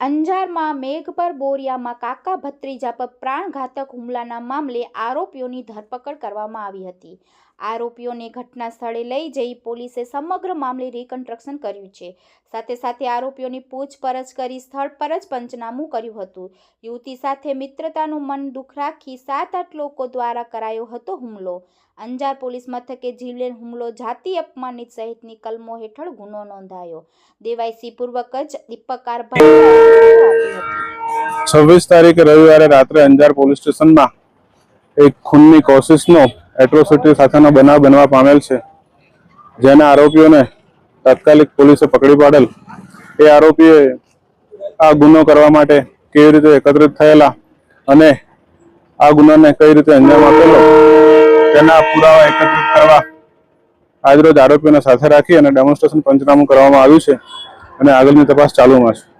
અંજારમાં મેઘપર બોરિયામાં કાકા ભત્રીજા પર પ્રાણઘાતક હુમલાના મામલે આરોપીઓની ધરપકડ કરવામાં આવી હતી. આરોપીઓને ઘટના સ્થળે લઈ જઈ પોલીસે સમગ્ર મામલે રિકન્સ્ટ્રક્શન કર્યું છે. સાથે સાથે આરોપીઓની પૂછપરછ કરી સ્થળ પર જ પંચનામું કર્યું હતું. યુવતી સાથે મિત્રતાનું મન દુઃખ રાખી સાત આઠ લોકો દ્વારા કરાયો હતો હુમલો. અંજાર પોલીસ મથકે જીવલેણ હુમલો જાતિ અપમાનિત સહિતની કલમો હેઠળ ગુનો નોંધાયો. દેવાયસી પૂર્વક જ દીપકાર હતી છવ્વીસ તારીખે રવિવારે રાત્રે અંજાર પોલીસ સ્ટેશનમાં એક ખૂનની કોશિશનો એટ્રોસિટી સાથેનો બનાવ બનવા પામેલ છે. જેના આરોપીઓને તાત્કાલિક પોલીસે પકડી પાડેલ. એ આરોપીએ આ ગુનો કરવા માટે કેવી રીતે એકત્રિત થયેલા અને આ ગુનાને કઈ રીતે અંજામ આપેલો, તેના પુરાવા એકત્રિત કરવા આજરોજ આરોપીઓને સાથે રાખી અને ડેમોન્સ્ટ્રેશન પંચનામું કરવામાં આવ્યું છે અને આગળની તપાસ ચાલુમાં છે.